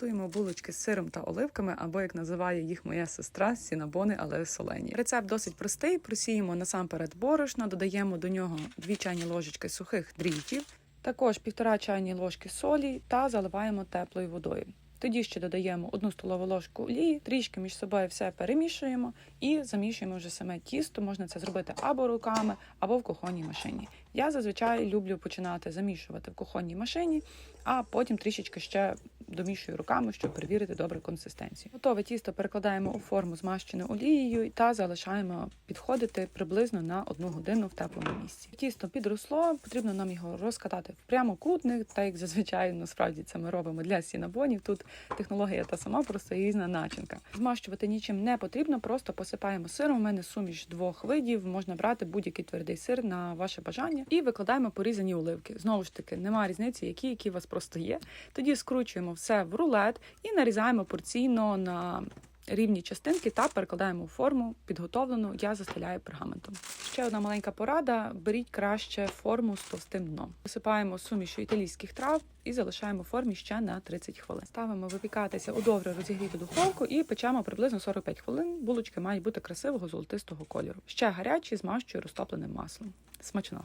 Готуємо булочки з сиром та оливками, або як називає їх моя сестра, сінабони, але солені. Рецепт досить простий. Просіємо насамперед борошно, додаємо до нього 2 чайні ложечки сухих дріжджів, також півтора чайні ложки солі та заливаємо теплою водою. Тоді ще додаємо одну столову ложку олії, трішки між собою все перемішуємо і замішуємо вже саме тісто. Можна це зробити або руками, або в кухонній машині. Я зазвичай люблю починати замішувати в кухонній машині, а потім трішечки ще домішую руками, щоб перевірити добре консистенцію. Готове тісто перекладаємо у форму змащену олією та залишаємо підходити приблизно на одну годину в теплому місці. Тісто підросло, потрібно нам його розкатати в прямокутник, так як зазвичай насправді це ми робимо для сінабонів. Тут технологія та сама, просто різна начинка. Змащувати нічим не потрібно, просто посипаємо сиром. У мене суміш двох видів. Можна брати будь-який твердий сир на ваше бажання і викладаємо порізані оливки. Знову ж таки, немає різниці, які, які у вас просто є. Тоді скручуємо все в рулет і нарізаємо порційно на рівні частинки та перекладаємо у форму підготовлену. Я застеляю пергаментом. Ще одна маленька порада: беріть краще форму з товстим дном. Висипаємо сумішу італійських трав і залишаємо формі ще на 30 хвилин. Ставимо випікатися у добре розігріту духовку і печемо приблизно 45 хвилин. Булочки мають бути красивого золотистого кольору. Ще гарячі змащую розтопленим маслом. Смачного!